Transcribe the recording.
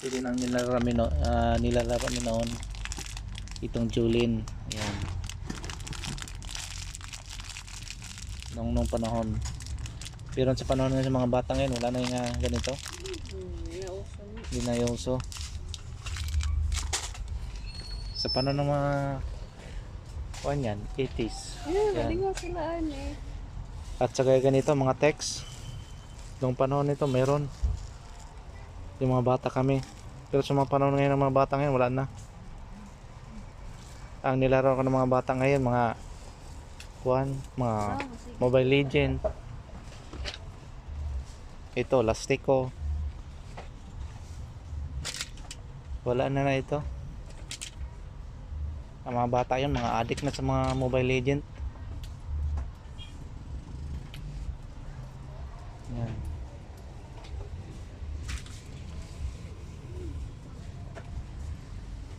Ito din ang nilalaro no, ah, nilalaro noon. Itong Julin. Ayan. Nung, nung panahon. Pero sa panahon ng mga bata ngayon, wala na yung ah, ganito. Hindi na yung uso. Sa panahon ng mga kuan yan, 80s. Yeah, Yan. sila eh. At saka ganito, mga text. Nung panahon nito, meron yung mga bata kami. Pero sa mga panahon ngayon ng mga bata ngayon wala na. Ang nilaro ko ng mga bata ngayon mga kuan mga mobile legend. Ito lastiko wala na na ito. Ang mga bata yun mga addict na sa mga mobile legend. Yan.